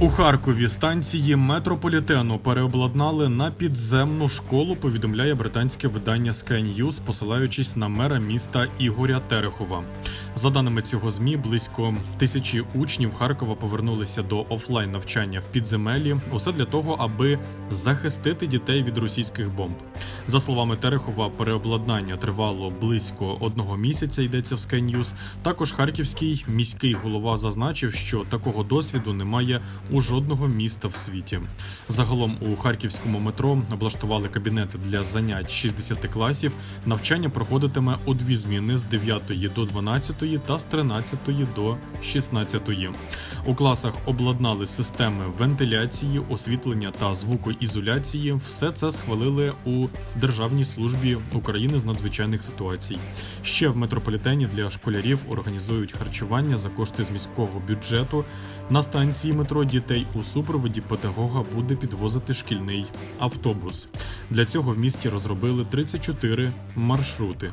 У Харкові станції метрополітену переобладнали на підземну школу. Повідомляє британське видання Sky News, посилаючись на мера міста Ігоря Терехова. За даними цього змі, близько тисячі учнів Харкова повернулися до офлайн навчання в підземелі. Усе для того, аби захистити дітей від російських бомб. За словами Терехова, переобладнання тривало близько одного місяця. Йдеться в Sky News. Також харківський міський голова зазначив, що такого досвіду немає у жодного міста в світі. Загалом у харківському метро облаштували кабінети для занять 60 класів. Навчання проходитиме у дві зміни з 9 до 12 та з 13 до 16. У класах обладнали системи вентиляції, освітлення та звукоізоляції. Все це схвалили у Державній службі України з надзвичайних ситуацій. Ще в метрополітені для школярів організують харчування за кошти з міського бюджету. На станції метро дітей у супроводі педагога буде підвозити шкільний автобус. Для цього в місті розробили 34 маршрути.